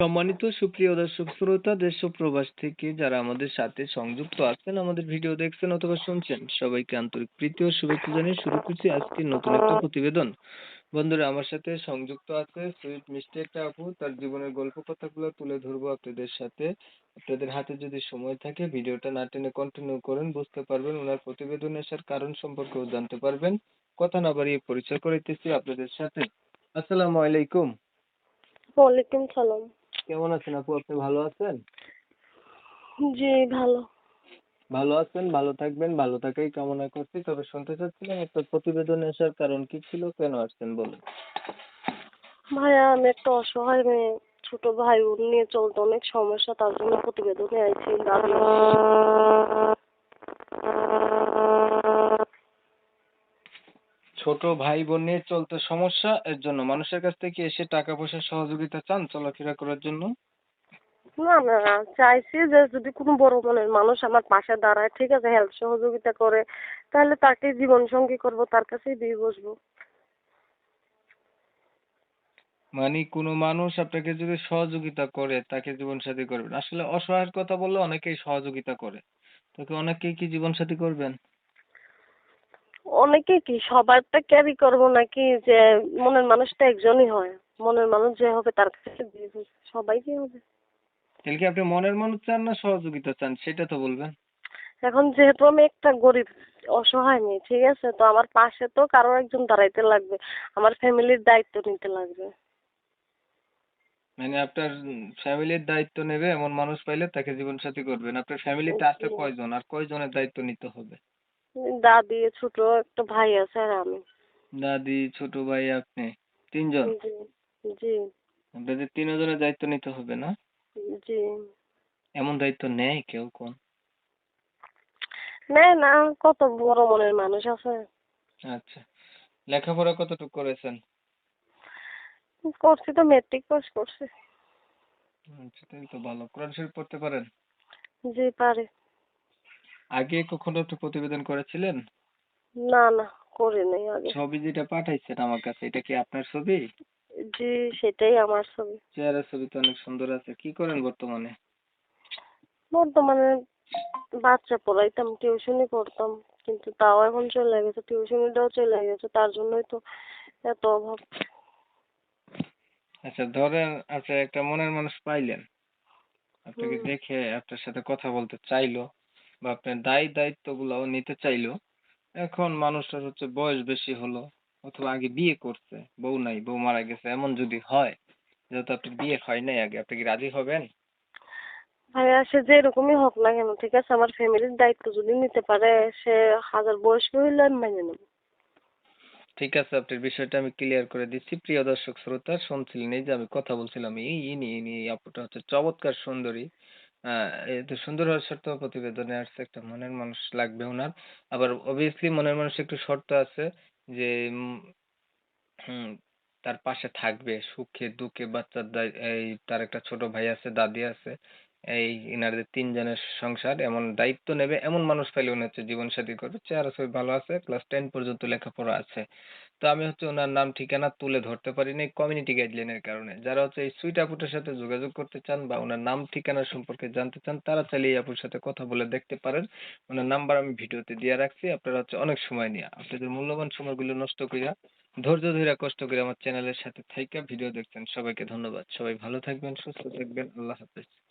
সম্মানিত সুপ্রিয় দর্শক শ্রোতা, দেশ ও প্রবাস থেকে যারা আমাদের সাথে সংযুক্ত আছেন, আমাদের ভিডিও দেখছেন অথবা শুনছেন, সবাইকে আন্তরিক প্রীতি ও শুভেচ্ছা জানিয়ে শুরু করছি আজকের নতুন একটা প্রতিবেদন। বন্ধুরা, আমার সাথে সংযুক্ত আছে সুইট মিষ্টি একটা আপু। তার জীবনের গল্প কথাগুলো তুলে ধরবো আপনাদের সাথে। আপনাদের হাতে যদি সময় থাকে, ভিডিওটা না টেনে কন্টিনিউ করেন, বুঝতে পারবেন ওনার প্রতিবেদন আসার কারণ সম্পর্কেও জানতে পারবেন। কথা না বাড়িয়ে পরিচয় করাইতেছি আপনাদের সাথে। আসসালামু আলাইকুম। ওয়ালাইকুম সালাম। কেমন আছেন আপু? আপনি ভালো আছেন? জি ভালো। ভালো আছেন ভালো থাকবেন ভালো থাকাই কামনা করছি। তবে শুনতে চাচ্ছিলাম আপনার প্রতিবেদনে আসার কারণ কি ছিল? কেন আসছেন বলুন। ভাইয়া আমি একটা অসহায় মেয়ে ছোট ভাই বোন নিয়ে চলতে অনেক সমস্যা তার জন্য প্রতিবেদনে আইছি। দাবি ছোট ভাই বোন নিয়ে চলতে সমস্যা এর জন্য মানুষের কাছ থেকে এসে টাকা পয়সা সহযোগিতা চান চলাফেরা করার জন্য? না না না চাইছি যে যদি কোনো বড় মনের মানুষ আমার পাশে দাঁড়ায় ঠিক আছে হেল্প সহযোগিতা করে তাহলে তাকে জীবন সঙ্গী করব তার কাছেই দিয়ে বসবো। মানে কোনো মানুষ আপনাকে যদি সহযোগিতা করে তাকে জীবন সাথী করবেন। আসলে অসহায়ের কথা বললে অনেকেই সহযোগিতা করে। তোকে অনেকেই কি জীবন সাথী করবেন? অনেকে কি সবারটা ক্যারি করব নাকি যে মনের মানুষটা একজনই হয়? মনের মানুষ যে হবে তার কাছে দিয়ে সবাই কি হবে? তাহলে কি আপনি মনের মানুষ চান না সহযোগিতা চান সেটা তো বলবেন। এখন যেহেতু আমি একটা গরিব অসহায় মেয়ে ঠিক আছে? তো আমার পাশে তো কারও একজন দাঁড়াইতে লাগবে আমার ফ্যামিলির দায়িত্ব নিতে লাগবে। মানে আপনার ফ্যামিলির দায়িত্ব নেবে এমন মানুষ পাইলে তাকে জীবন সাথী করবেন। আপনার ফ্যামিলিতে আছে। কয়জন আর কয়জনের দায়িত্ব নিতে হবে? দাদি ছোট একটা ভাই আছে আর আমি। দাদি ছোট ভাই আপনি? তিনজন? জি জি। আপনাদের তিনজনের দায়িত্ব নিতে হবে না? জি। এমন দায়িত্ব নেয় কেউ কোন? নেয় না কত বড় মনের মানুষ আছে। আচ্ছা। লেখাপড়া কতটুকু করেছেন? করছি তো মেট্রিক পাস করছি। আচ্ছা তাই তো ভালো। কোরআন শরীফ পড়তে পারেন? জি পারে। আগে কখনো একটু প্রতিবেদন করেছিলেন? না না করি নাই আগে। ছবি যেটা পাঠাইছেন আমার কাছে এটা কি আপনার ছবি? জি সেটাই আমার ছবি। চেহারা ছবি তো অনেক সুন্দর আছে কি করেন বর্তমানে? বর্তমানে বাচ্চা পড়াইতাম টিউশনি করতাম কিন্তু তাও এখন চলে গেছে টিউশনিটাও চলে গেছে তার জন্যই তো এত অভাব। আচ্ছা ধরেন আচ্ছা একটা মনের মানুষ পাইলেন। আপনাকে দেখে আপনার সাথে কথা বলতে চাইলো? বা আপনার দায় দায়িত্বগুলোও নিতে চাইলো। এখন মানুষটার হচ্ছে বয়স বেশি হলো অথবা আগে বিয়ে করছে বউ নাই বউ মারা গেছে এমন যদি হয় যেহেতু আপনার বিয়ে হয় নাই আগে আপনি কি রাজি হবেন? ভাইয়া সে যেরকমই হোক না কেন ঠিক আছে আমার ফ্যামিলির দায়িত্ব যদি নিতে পারে সে হাজার বয়স্ক হইলে আমি মেনে নেব। ঠিক আছে আপনার বিষয়টা আমি ক্লিয়ার করে দিচ্ছি। প্রিয় দর্শক শ্রোতা শুনছিলেন এই যে আমি কথা বলছিলাম এই ইনি ইনি এই আপুটা হচ্ছে চমৎকার সুন্দরী। আহ এত সুন্দর সত্ত্বেও প্রতিবেদনে আসছে, একটা মনের মানুষ লাগবে ওনার আবার অবভিয়াসলি মনের মানুষ একটু শর্ত আছে যে হম, তার পাশে থাকবে, সুখে দুঃখে বাচ্চার এই তার একটা ছোট ভাই আছে, দাদি আছে। এই ইনাদের তিনজনের সংসার এমন দায়িত্ব নেবে, এমন মানুষ পেলে উনি হচ্ছে জীবন সাথী করবে। চেহারা ছবি ভালো আছে ক্লাস টেন পর্যন্ত লেখাপড়া আছে। তো আমি হচ্ছে ওনার নাম, ঠিকানা তুলে ধরতে পারিনি কমিউনিটি গাইডলাইনের কারণে। যারা হচ্ছে এই সুইট আপুটার সাথে যোগাযোগ করতে চান বা ওনার নাম, ঠিকানা সম্পর্কে জানতে চান, তারা চাইলে এই আপুর সাথে কথা বলে দেখতে পারেন। ওনার নাম্বার আমি ভিডিওতে দিয়ে রাখছি, আপনারা হচ্ছে অনেক সময় নিয়ে আপনাদের মূল্যবান সময়গুলো নষ্ট করিয়া ধৈর্য ধরে কষ্ট করে আমার চ্যানেলের সাথে থাইকা ভিডিও দেখছেন। সবাইকে ধন্যবাদ। সবাই ভালো থাকবেন, সুস্থ থাকবেন। আল্লাহ হাফেজ।